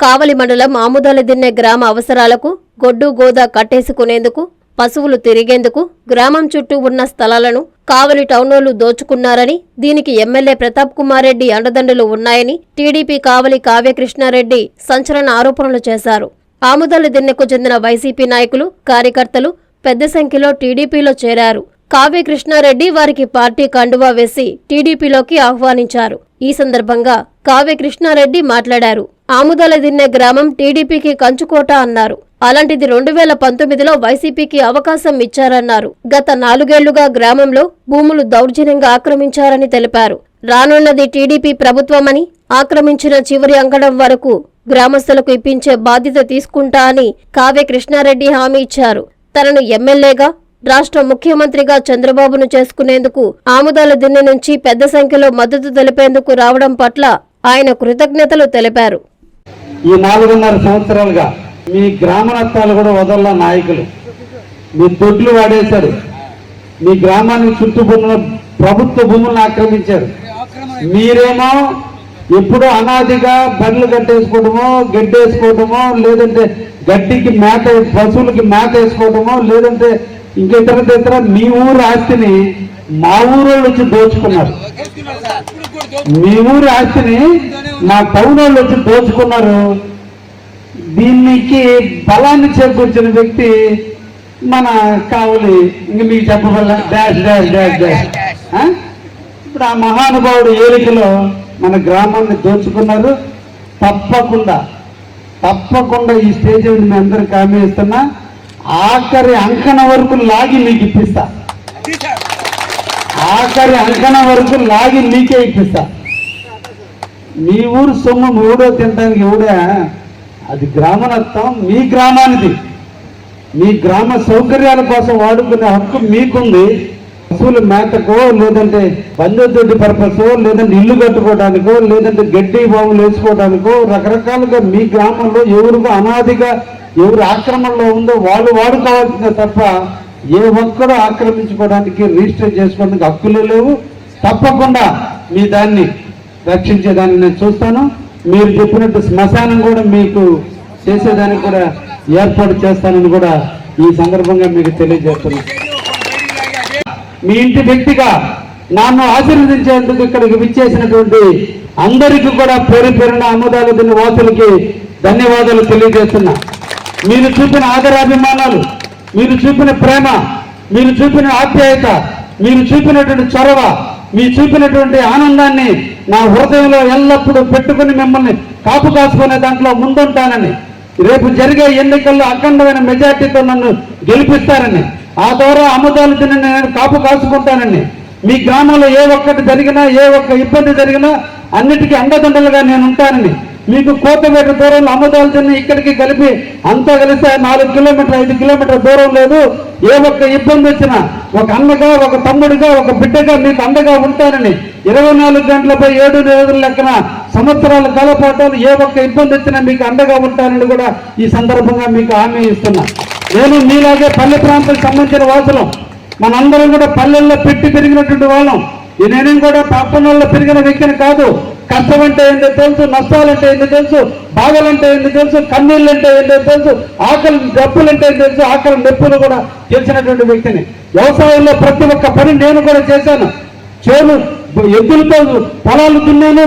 కావలి మండలం ఆముదాలదిన్నె గ్రామ అవసరాలకు గొడ్డు గోదా కట్టేసుకునేందుకు పశువులు తిరిగేందుకు గ్రామం చుట్టూ ఉన్న స్థలాలను కావలి టౌనోళ్ళు దోచుకున్నారని దీనికి ఎమ్మెల్యే ప్రతాప్ కుమార్ రెడ్డి అండదండలు ఉన్నాయని టీడీపీ కావలి కావ్యకృష్ణారెడ్డి సంచలన ఆరోపణలు చేశారు. ఆముదాల దిన్నెకు చెందిన వైసీపీ నాయకులు కార్యకర్తలు పెద్ద సంఖ్యలో టీడీపీలో చేరారు. కావ్య కృష్ణారెడ్డి వారికి పార్టీ కండువా వేసి టీడీపీలోకి ఆహ్వానించారు. ఈ సందర్భంగా కావ్య కృష్ణారెడ్డి మాట్లాడారు. ఆముదాల దిన్నె గ్రామం టీడీపీకి కంచుకోట అన్నారు. అలాంటిది రెండు వేల పంతొమ్మిదిలో వైసీపీకి అవకాశం ఇచ్చారన్నారు. గత నాలుగేళ్ళుగా గ్రామంలో భూములు దౌర్జన్యంగా ఆక్రమించారని తెలిపారు. రానున్నది టీడీపీ ప్రభుత్వమని ఆక్రమించిన చివరి అంకణం వరకు గ్రామస్తులకు ఇప్పించే బాధ్యత తీసుకుంటా అని కావ్య కృష్ణారెడ్డి హామీ ఇచ్చారు. తనను ఎమ్మెల్యేగా రాష్ట్ర ముఖ్యమంత్రిగా చంద్రబాబును చేసుకునేందుకు ఆముదాల దిన్నె నుంచి పెద్ద సంఖ్యలో మద్దతు తెలిపేందుకు రావడం పట్ల ఆయన కృతజ్ఞతలు తెలిపారు. ఈ నాలుగున్నర సంవత్సరాలుగా మీ గ్రామనత్తాలు కూడా వదల్ల నాయకులు. మీ దొడ్లు వాడేశారు. మీ గ్రామాన్ని చుట్టుపక్కల ప్రభుత్వ భూములను ఆక్రమించారు. మీరేమో ఎప్పుడో అనాదిగా బర్రెలు కట్టేసుకోవడమో గడ్డేసుకోవటమో లేదంటే గడ్డికి మేత పశువులకి మేత వేసుకోవడమో లేదంటే ఇంకా ఇతర ఇతర మీ ఊరు ఆస్తిని మా ఊరు వచ్చి దోచుకున్నారు. మీ ఊరు ఆస్తిని మా టౌన్ వాళ్ళు వచ్చి దోచుకున్నారు. దీనికి బలాన్ని చేకూర్చిన వ్యక్తి మన కావలి. ఇంక మీకు చెప్పవల్ల డాష్ డాష్ డాష్ డాష్. ఇప్పుడు ఆ మహానుభావుడు ఏలికలో మన గ్రామాన్ని దోచుకున్నారు. తప్పకుండా తప్పకుండా ఈ స్టేజ్ మీద మీ అందరికి హామీ ఇస్తున్నా ఆఖరి అంకణ వరకు లాగి మీకు ఇప్పిస్తా. ఆఖరి అంకణ వరకు లాగి మీకే ఇప్పిస్తా. మీ ఊరు సొమ్ము మూడో తినడానికి ఎవడా? అది గ్రామనత్వం మీ గ్రామానిది. మీ గ్రామ సౌకర్యాల కోసం వాడుకునే హక్కు మీకుంది. పశువుల మేతకో లేదంటే బంధుదొడ్డి పర్పస్ లేదంటే ఇల్లు కట్టుకోవడానికో లేదంటే గడ్డి బావులు వేసుకోవడానికో రకరకాలుగా మీ గ్రామంలో ఎవరుగా అనాదిగా ఎవరు ఆక్రమణలో ఉందో వాళ్ళు వాడుకోవాల్సిందే తప్ప ఏ ఒక్కడూ ఆక్రమించుకోవడానికి రిజిస్టర్ చేసుకోవడానికి హక్కులు లేవు. తప్పకుండా మీ దాన్ని రక్షించేదాన్ని నేను చూస్తాను. మీరు చెప్పినట్టు శ్మశానం కూడా మీకు చేసేదానికి కూడా ఏర్పాటు చేస్తానని కూడా ఈ సందర్భంగా మీకు తెలియజేస్తున్నాను. మీ ఇంటి వ్యక్తిగా నన్ను ఆశీర్వదించేందుకు ఇక్కడికి విచ్చేసినటువంటి అందరికీ కూడా పేరు పేరున అమ్మదాలు దిన వాసులకి ధన్యవాదాలు తెలియజేస్తున్నా. మీరు చూపిన ఆదరాభిమానాలు మీరు చూపిన ప్రేమ మీరు చూపిన ఆప్యాయత మీరు చూపినటువంటి చొరవ మీరు చూపినటువంటి ఆనందాన్ని నా హృదయంలో ఎల్లప్పుడూ పెట్టుకుని మిమ్మల్ని కాపు కాసుకునే దాంట్లో ముందుంటానని రేపు జరిగే ఎన్నికల్లో అఖండమైన మెజార్టీతో నన్ను గెలిపిస్తారని ఆ ద్వారా అమ్మదాలు నేను కాపు కాసుకుంటానండి మీ గ్రామంలో ఏ ఒక్కటి జరిగినా ఏ ఒక్క ఇబ్బంది జరిగినా అన్నిటికీ అండదండలుగా నేను ఉంటానని మీకు కోతవేట దూరంలో అమ్మదాలు ఇక్కడికి కలిపి అంతా కలిస్తే నాలుగు కిలోమీటర్ ఐదు కిలోమీటర్ దూరం లేదు. ఏ ఒక్క ఇబ్బంది వచ్చినా ఒక అన్నగా ఒక తమ్ముడిగా ఒక బిడ్డగా మీకు అండగా ఉంటానని ఇరవై నాలుగు గంటలపై ఏడు రోజుల లెక్కన సంవత్సరాల కాలపాటాలు ఏ ఒక్క ఇబ్బంది వచ్చినా మీకు అండగా ఉంటానని కూడా ఈ సందర్భంగా మీకు హామీ ఇస్తున్నా. నేను మీలాగే పల్లె ప్రాంతానికి సంబంధించిన వాసులం. మనందరం కూడా పల్లెల్లో పెట్టి పెరిగినటువంటి వాళ్ళం. ఈ నేనేం కూడా పట్టణంలో పెరిగిన వ్యక్తిని కాదు. కష్టం అంటే ఏంటో తెలుసు నష్టాలంటే ఏంటో తెలుసు బాధలంటే ఏంటో తెలుసు కన్నీళ్ళు అంటే ఏంటో తెలుసు ఆకలి డబ్బులు అంటే ఏంటో తెలుసు ఆకలి నొప్పులు కూడా తెలిసినటువంటి వ్యక్తిని. వ్యవసాయంలో ప్రతి ఒక్క పని నేను కూడా చేశాను. చేను ఎద్దులతో పొలాలు దున్నాను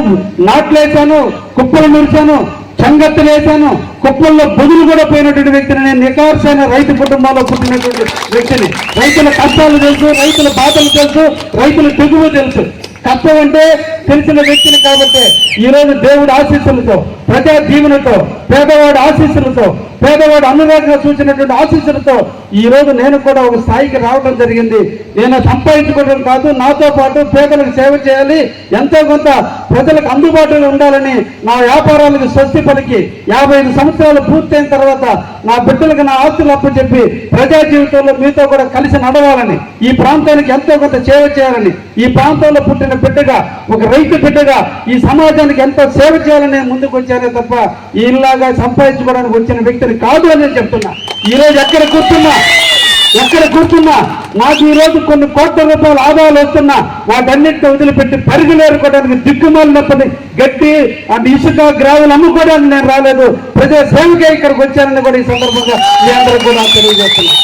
నాట్లేసాను కుప్పలు నిలిచాను చంగత్తులు వేశాను కుప్పల్లో బుధులు కూడా పోయినటువంటి వ్యక్తిని నేను నికార్సైన రైతు కుటుంబాల్లో పుట్టినటువంటి వ్యక్తిని. రైతుల కష్టాలు తెలుసు రైతుల బాధలు తెలుసు రైతుల తెగువ తెలుసు. కష్టం అంటే తెలిసిన వ్యక్తిని కాబట్టి ఈ రోజు దేవుడి ఆశీస్సులతో ప్రజా దీవెనతో పేదవాడి ఆశీస్సులతో పేదవాడు అనురాగంగా చూసినటువంటి ఆశీస్సులతో ఈ రోజు నేను కూడా ఒక స్థాయికి రావడం జరిగింది. నేను సంపాదించుకోవడం కాదు నాతో పాటు పేదలకు సేవ చేయాలి ఎంతో కొంత ప్రజలకు అందుబాటులో ఉండాలని నా వ్యాపారాలకు స్వస్తి పలికి యాభై ఐదు సంవత్సరాలు పూర్తయిన తర్వాత నా బిడ్డలకు నా ఆస్తులు అప్పచెప్పి ప్రజా జీవితంలో మీతో కూడా కలిసి నడవాలని ఈ ప్రాంతానికి ఎంతో కొంత సేవ చేయాలని ఈ ప్రాంతంలో పుట్టిన బిడ్డగా ఒక రైతు బిడ్డగా ఈ సమాజానికి ఎంతో సేవ చేయాలని నేను ముందుకు వచ్చానే తప్ప ఇలాగా సంపాదించుకోవడానికి వచ్చిన వ్యక్తిని కాదు అని నేను చెప్తున్నా. ఈ రోజు ఎక్కడ కూర్చున్నా ఎక్కడ కూర్చున్నా నాకు ఈ రోజు కొన్ని కోట్ల రూపాయల ఆదాయాలు వస్తున్నా. వాటన్నిటిని వదిలిపెట్టి పరిగలేరుకోవడానికి దిక్కుమాలినప్పటి గట్టి అంటే ఇసుక గ్రావులు అమ్ముకోవడానికి నేను రాలేదు. ప్రజా సేవకే ఇక్కడికి వచ్చానని కూడా ఈ సందర్భంగా మీ అందరికి కూడా తెలియజేస్తున్నాను.